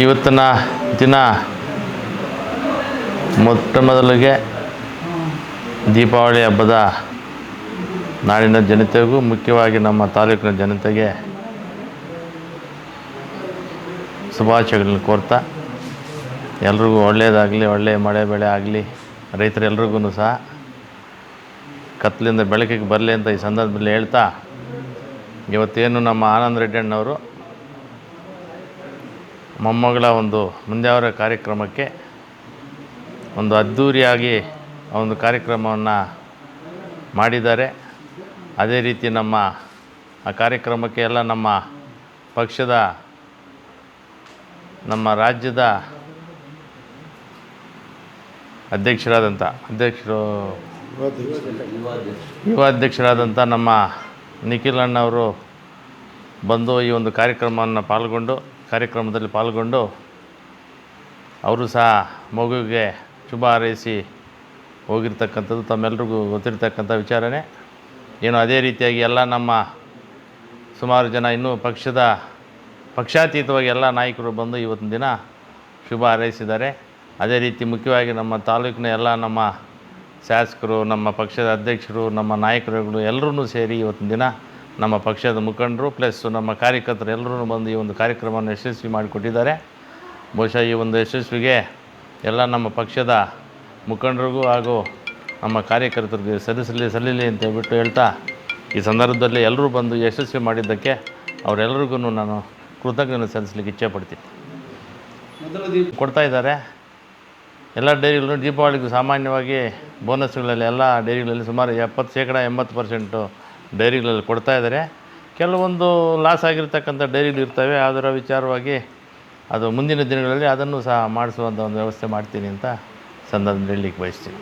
ಇವತ್ತಿನ ದಿನ ಮೊಟ್ಟ ಮೊದಲಿಗೆ ದೀಪಾವಳಿ ಹಬ್ಬದ ನಾಡಿನ ಜನತೆಗೂ, ಮುಖ್ಯವಾಗಿ ನಮ್ಮ ತಾಲೂಕಿನ ಜನತೆಗೆ ಶುಭಾಶಯಗಳನ್ನ ಕೋರ್ತಾ, ಎಲ್ರಿಗೂ ಒಳ್ಳೆಯದಾಗಲಿ, ಒಳ್ಳೆಯ ಮಳೆ ಬೆಳೆ ಆಗಲಿ, ರೈತರೆಲ್ರಿಗೂ ಸಹ ಕತ್ತಲಿಂದ ಬೆಳಕಿಗೆ ಬರಲಿ ಅಂತ ಈ ಸಂದರ್ಭದಲ್ಲಿ ಹೇಳ್ತಾ, ಇವತ್ತೇನು ನಮ್ಮ ಆನಂದ್ ರೆಡ್ಡಿ ಅಣ್ಣವರು ಮೊಮ್ಮಗಳ ಒಂದು ಮುಂಜಾವರ ಕಾರ್ಯಕ್ರಮಕ್ಕೆ ಒಂದು ಅದ್ಧೂರಿಯಾಗಿ ಒಂದು ಕಾರ್ಯಕ್ರಮವನ್ನು ಮಾಡಿದ್ದಾರೆ. ಅದೇ ರೀತಿ ನಮ್ಮ ಆ ಕಾರ್ಯಕ್ರಮಕ್ಕೆ ಎಲ್ಲ ನಮ್ಮ ಪಕ್ಷದ, ನಮ್ಮ ರಾಜ್ಯದ ಅಧ್ಯಕ್ಷರಾದಂಥ, ಅಧ್ಯಕ್ಷರು ಯುವ ಅಧ್ಯಕ್ಷರಾದಂಥ ನಮ್ಮ ನಿಖಿಲ್ ಅಣ್ಣವರು ಬಂದು ಈ ಒಂದು ಕಾರ್ಯಕ್ರಮವನ್ನು ಪಾಲ್ಗೊಂಡು ಕಾರ್ಯಕ್ರಮದಲ್ಲಿ ಪಾಲ್ಗೊಂಡು ಅವರು ಸಹ ಮಗುವಿಗೆ ಶುಭ ಹಾರೈಸಿ ಹೋಗಿರ್ತಕ್ಕಂಥದ್ದು ತಮ್ಮೆಲ್ರಿಗೂ ಗೊತ್ತಿರ್ತಕ್ಕಂಥ ವಿಚಾರನೇ. ಏನು ಅದೇ ರೀತಿಯಾಗಿ ಎಲ್ಲ ನಮ್ಮ ಸುಮಾರು ಜನ ಇನ್ನೂ ಪಕ್ಷದ ಪಕ್ಷಾತೀತವಾಗಿ ಎಲ್ಲ ನಾಯಕರು ಬಂದು ಇವತ್ತಿನ ದಿನ ಶುಭ ಹಾರೈಸಿದ್ದಾರೆ. ಅದೇ ರೀತಿ ಮುಖ್ಯವಾಗಿ ನಮ್ಮ ತಾಲೂಕಿನ ಎಲ್ಲ ನಮ್ಮ ಶಾಸಕರು, ನಮ್ಮ ಪಕ್ಷದ ಅಧ್ಯಕ್ಷರು, ನಮ್ಮ ನಾಯಕರುಗಳು ಎಲ್ಲರೂ ಸೇರಿ ಇವತ್ತಿನ ದಿನ ನಮ್ಮ ಪಕ್ಷದ ಮುಖಂಡರು ಪ್ಲಸ್ ನಮ್ಮ ಕಾರ್ಯಕರ್ತರು ಎಲ್ಲರೂ ಬಂದು ಈ ಒಂದು ಕಾರ್ಯಕ್ರಮವನ್ನು ಯಶಸ್ವಿ ಮಾಡಿಕೊಟ್ಟಿದ್ದಾರೆ. ಬಹುಶಃ ಈ ಒಂದು ಯಶಸ್ವಿಗೆ ಎಲ್ಲ ನಮ್ಮ ಪಕ್ಷದ ಮುಖಂಡರಿಗೂ ಹಾಗೂ ನಮ್ಮ ಕಾರ್ಯಕರ್ತರಿಗೆ ಸಲ್ಲಿಸಲಿ ಸಲ್ಲಿಲಿ ಅಂತ ಹೇಳ್ಬಿಟ್ಟು ಹೇಳ್ತಾ ಈ ಸಂದರ್ಭದಲ್ಲಿ ಎಲ್ಲರೂ ಬಂದು ಯಶಸ್ವಿ ಮಾಡಿದ್ದಕ್ಕೆ ಅವರೆಲ್ಲರಿಗೂ ನಾನು ಕೃತಜ್ಞತೆ ಸಲ್ಲಿಸಲಿಕ್ಕೆ ಇಚ್ಛೆ ಪಡ್ತೀನಿ. ಕೊಡ್ತಾ ಇದ್ದಾರೆ. ಎಲ್ಲ ಡೈರಿಗಳು ದೀಪಾವಳಿಗೂ ಸಾಮಾನ್ಯವಾಗಿ ಬೋನಸ್ಗಳಲ್ಲಿ ಎಲ್ಲ ಡೈರಿಗಳಲ್ಲಿ ಸುಮಾರು ಎಪ್ಪತ್ತು ಶೇಕಡ ಎಂಬತ್ತು ಪರ್ಸೆಂಟು ಡೈರಿಗಳಲ್ಲಿ ಕೊಡ್ತಾ ಇದ್ದಾರೆ. ಕೆಲವೊಂದು ಲಾಸ್ ಆಗಿರ್ತಕ್ಕಂಥ ಡೈರಿಗಳು ಇರ್ತವೆ. ಅದರ ವಿಚಾರವಾಗಿ ಅದು ಮುಂದಿನ ದಿನಗಳಲ್ಲಿ ಅದನ್ನು ಸಹ ಮಾಡಿಸುವಂಥ ಒಂದು ವ್ಯವಸ್ಥೆ ಮಾಡ್ತೀನಿ ಅಂತ ಸಂದರ್ಭದಲ್ಲಿ ಹೇಳಲಿಕ್ಕೆ ಬಯಸ್ತೀನಿ.